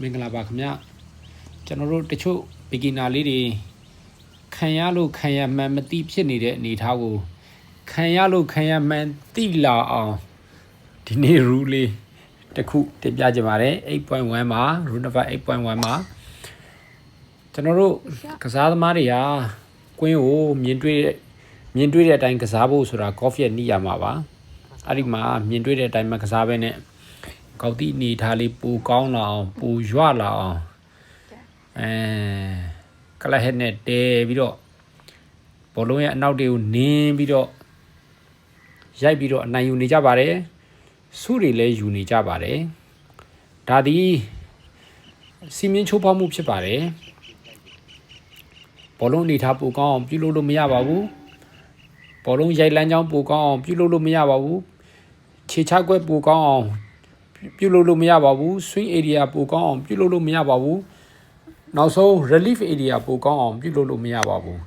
မင်္ဂလာပါခင်ဗျကျွန်တော်တို့တချို့ beginner လေးတွေခံရလို့ခံရမှန်မသိဖြစ်နေတဲ့အနေအထားကိုခံရလို့ခံရမှန်သိလာအောင်ဒီနေ့ rule လေးတစ်ခုတင်ပြကြပါတယ်8.1မှာ rule number 8.1မှာကျွန်တော်တို့ကစားသမားတွေဟာကွင်းကိုမြင်တွေ့တဲ့မြင်တွေ့တဲ့အတိုင်းကစားဖို့ဆိုတာ golf ရဲ့နေရာမှာပါအဲ့ဒီမှာမြင်တွေ့တဲ့အတိုင်းမှာကစားပဲနဲ့ ကောက်တိအနေထားလေးပူကောင်းလာအောင်ပူရွလာအောင်အဲကလဟက်နဲ့တဲပြီးတော့ဘောလုံးရဲ့အနောက်တွေကိုနင်းပြီးတော့ရိုက်ပြီးတော့အနိုင်ယူနေကြပါတယ်စုတွေလည်းယူနေကြပါတယ်ဒါသည်စီမင်းချိုးဖောက်မှုဖြစ်ပါတယ်ဘောလုံးအနေထားပူကောင်းအောင်ပြုလုပ်လို့မရပါဘူးဘောလုံးရိုက်လန်းချောင်းပူကောင်းအောင်ပြုလုပ်လို့မရပါဘူးခြေချကွက်ပူကောင်းအောင် ပြုလုပ်လို့မရပါဘူး swing area ပိုကောင်းအောင်ပြုလုပ်လို့မရပါဘူးနောက်ဆုံး relief area ပိုကောင်းအောင်ပြုလုပ်လို့မရပါဘူး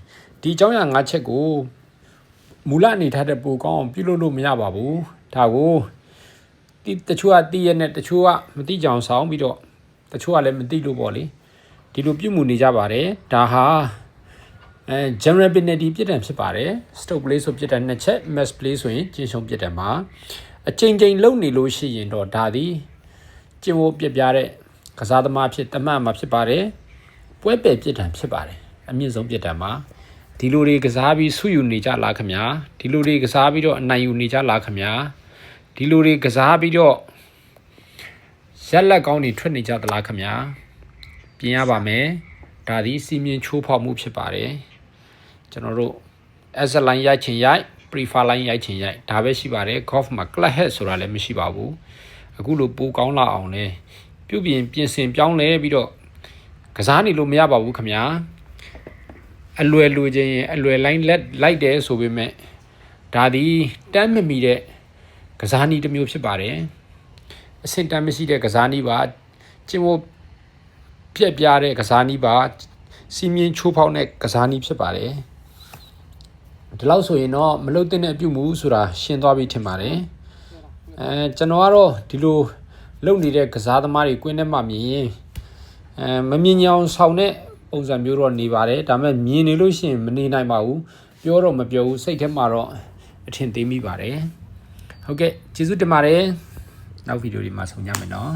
ဒီအကြောင်းအရာ၅ချက်ကိုမူလအနေထားတဲ့ပိုကောင်းအောင်ပြုလုပ်လို့မရပါဘူးဒါကိုဒီတချို့ကသိရနဲ့တချို့ကမသိကြအောင်ဆောင်းပြီးတော့တချို့ကလည်းမသိလို့ပေါ့လေဒီလိုပြုမှုနေကြပါတယ်ဒါဟာအဲ general penalty ပြစ်ဒဏ်ဖြစ်ပါတယ် stroke play ဆိုပြစ်ဒဏ်နှစ်ချက် match play ဆိုရင်ကျင်းရှုံးပြစ်ဒဏ်မှာ အချိန်ချိန်လုံနေလို့ရှိရင်တော့ဒါသည်ကျင့်ဝတ်ပြပြတဲ့ကစားသမားဖြစ်တမတ်မှာဖြစ်ပါတယ်ပွဲပယ်ပြစ်ဒဏ်ဖြစ်ပါတယ်အမြင့်ဆုံးပြစ်ဒဏ်မှာဒီလိုတွေကစားပြီးဆုယူနေကြလားခင်ဗျာဒီလိုတွေကစားပြီးတော့အနိုင်ယူနေကြလားခင်ဗျာဒီလိုတွေကစားပြီးတော့ရက်လက်ကောင်းတွေထွက်နေကြသလားခင်ဗျာပြင်ရပါမယ်ဒါသည်စီမင်းချိုးဖောက်မှုဖြစ်ပါတယ်ကျွန်တော်တို့ as a line ရိုက်ချင်ရိုက် prefer line ရိုက်ချင်ရိုက်ဒါပဲရှိပါတယ် golf မှာ club head ဆိုတာလည်းမရှိပါဘူးအခုလိုပိုကောင်းလာအောင်လဲပြုပြင်ပြင်ဆင်ပြောင်းလဲပြီးတော့ကစားနေလို့မရပါဘူးခင်ဗျာအလွယ်လူချင်းရင်အလွယ် line လက်လိုက်တယ်ဆိုပေမဲ့ဒါသည်တမ်းမမီတဲ့ကစားနည်းတစ်မျိုးဖြစ်ပါတယ်အဆင့်တမ်းမရှိတဲ့ကစားနည်းပါကျင့်ဝတ်ပြက်ပြားတဲ့ကစားနည်းပါစီမင်းချိုးဖောက်တဲ့ကစားနည်းဖြစ်ပါတယ် ဒီလောက်ဆိုရင်တော့မလုတ်တဲ့အပြုမှုဆိုတာရှင်းသွားပြီထင်ပါတယ်အဲကျွန်တော်ကတော့ဒီလိုလုံနေတဲ့ကစားသမားတွေကွင်းထဲမှာမြင်ရင်အဲမမြင်ကြအောင်ဆောင်းတဲ့ပုံစံမျိုးတော့နေပါတယ်ဒါပေမဲ့မြင်နေလို့ရှိရင်မနေနိုင်ပါဘူးပြောတော့မပြောဘူးစိတ်ထဲမှာတော့အထင်သေးမိပါတယ်ဟုတ်ကဲ့ကျေးဇူးတင်ပါတယ်နောက်ဗီဒီယိုဒီမှာဆုံကြမယ်နော်